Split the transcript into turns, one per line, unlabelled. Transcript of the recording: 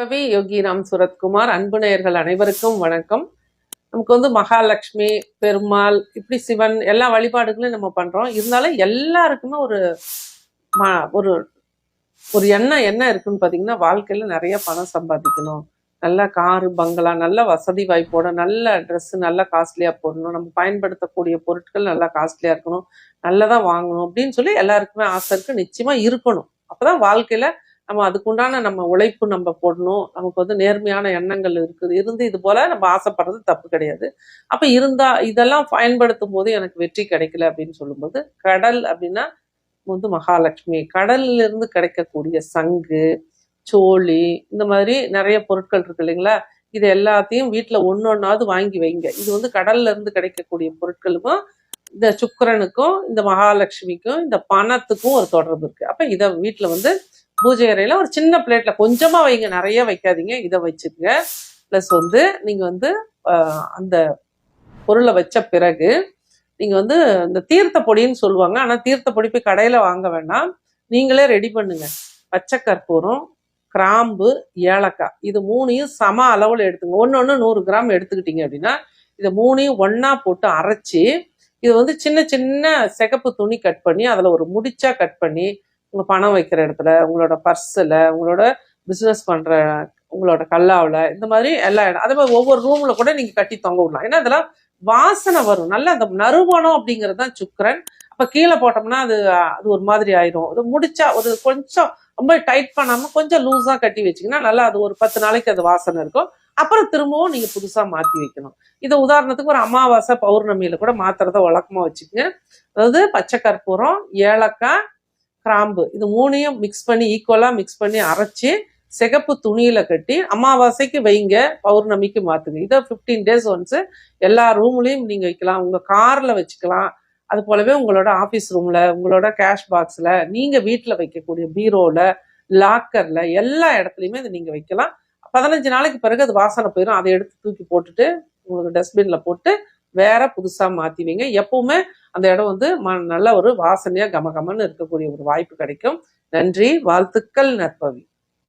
அப்பவே யோகி ராம் சுரத்குமார் அன்பு நேயர்கள் அனைவருக்கும் வணக்கம். நமக்கு வந்து மகாலட்சுமி பெருமாள் இப்படி சிவன் எல்லா வழிபாடுகளையும் நம்ம பண்றோம். இருந்தாலும் எல்லாருக்குமே ஒரு ஒரு ஒரு எண்ணம் என்ன இருக்குன்னு பாத்தீங்கன்னா வாழ்க்கையில நிறைய பணம் சம்பாதிக்கணும். நல்ல காரு பங்களா நல்ல வசதி வாய்ப்போட நல்ல ட்ரெஸ் நல்லா காஸ்ட்லியா போடணும். நம்ம பயன்படுத்தக்கூடிய பொருட்கள் நல்லா காஸ்ட்லியா இருக்கணும். நல்லதா வாங்கணும் அப்படின்னு சொல்லி எல்லாருக்குமே ஆசை இருக்கு. நிச்சயமா இருக்கணும். அப்பதான் வாழ்க்கையில நம்ம அதுக்குண்டான நம்ம உழைப்பு நம்ம போடணும். நமக்கு வந்து நேர்மையான எண்ணங்கள் இருக்குது. இருந்து இது போல நம்ம ஆசைப்படுறது தப்பு கிடையாது. அப்ப இருந்தா இதெல்லாம் பயன்படுத்தும் போது எனக்கு வெற்றி கிடைக்கல அப்படின்னு சொல்லும்போது கடல் அப்படின்னா வந்து மகாலட்சுமி. கடல்லிருந்து கிடைக்கக்கூடிய சங்கு சோழி இந்த மாதிரி நிறைய பொருட்கள் இருக்கு இல்லைங்களா? இது எல்லாத்தையும் வீட்டுல ஒன்னொன்னாவது வாங்கி வைங்க. இது வந்து கடல்ல இருந்து கிடைக்கக்கூடிய பொருட்களுக்கும் இந்த சுக்கரனுக்கும் இந்த மகாலட்சுமிக்கும் இந்த பணத்துக்கும் ஒரு தொடர்பு இருக்கு. அப்ப இதை வீட்டுல வந்து பூஜை அறையில ஒரு சின்ன பிளேட்ல கொஞ்சமா வைங்க நிறைய வைக்காதீங்க. இதை வச்சுக்கங்க. ப்ளஸ் வந்து நீங்க வந்து அந்த பொருளை வச்ச பிறகு நீங்க வந்து இந்த தீர்த்த பொடின்னு சொல்லுவாங்க. ஆனா தீர்த்த பொடி போய் கடையில வாங்க வேண்டாம் நீங்களே ரெடி பண்ணுங்க. பச்சை கற்பூரம் கிராம்பு ஏலக்காய். இது மூணையும் சம அளவுல எடுத்துங்க. ஒன்று ஒன்று நூறு கிராம் எடுத்துக்கிட்டீங்க அப்படின்னா இதை மூணையும் ஒன்றா போட்டு அரைச்சி இது வந்து சின்ன சின்ன சிகப்பு துணி கட் பண்ணி அதில் ஒரு முடிச்சா கட் பண்ணி உங்க பணம் வைக்கிற இடத்துல உங்களோட பர்ஸில் உங்களோட பிஸ்னஸ் பண்ற உங்களோட கல்லாவில் இந்த மாதிரி எல்லா இடம் அதே மாதிரி ஒவ்வொரு ரூம்ல கூட நீங்க கட்டி தொங்க விடலாம். ஏன்னா இதெல்லாம் வாசனை வரும். நல்ல அந்த நறுமணம் அப்படிங்கிறது தான் சுக்கரன். அப்ப கீழே போட்டோம்னா அது அது ஒரு மாதிரி ஆயிரும். அது முடிச்சா ஒரு கொஞ்சம் ரொம்ப டைட் பண்ணாம கொஞ்சம் லூஸா கட்டி வச்சீங்கன்னா நல்லா அது ஒரு பத்து நாளைக்கு அது வாசனை இருக்கும். அப்புறம் திரும்பவும் நீங்க புதுசா மாத்தி வைக்கணும். இதை உதாரணத்துக்கு ஒரு அமாவாசை பௌர்ணமியில கூட மாத்துறத வழக்கமா வச்சுக்கோங்க. அதாவது பச்சை கற்பூரம் ஏலக்காய் கிராம்பு. இது மூணையும் மிக்ஸ் பண்ணி ஈக்குவலாக மிக்ஸ் பண்ணி அரைச்சி சிகப்பு துணியில் கட்டி அமாவாசைக்கு வைங்க பௌர்ணமிக்கு மாற்றுங்க இதை 15 டேஸ் ஒன்ஸ் எல்லா ரூம்லேயும் நீங்கள் வைக்கலாம். உங்கள் காரில் வச்சுக்கலாம். அது போலவே உங்களோட ஆஃபீஸ் ரூமில் உங்களோட கேஷ் பாக்ஸில் நீங்கள் வீட்டில் வைக்கக்கூடிய பீரோவில் லாக்கரில் எல்லா இடத்துலையுமே இதை நீங்கள் வைக்கலாம். பதினஞ்சு நாளைக்கு பிறகு அது வாசனை போயிடும் அதை எடுத்து தூக்கி போட்டுட்டு உங்களுக்கு டஸ்ட்பினில் போட்டு வேற புதுசா மாற்றிவிங்க எப்பவுமே அந்த இடம் வந்து ம- நல்ல ஒரு வாசனையா கமகமன்னு இருக்கக்கூடிய ஒரு வாய்ப்பு கிடைக்கும். நன்றி வாழ்த்துக்கள் நற்பவி.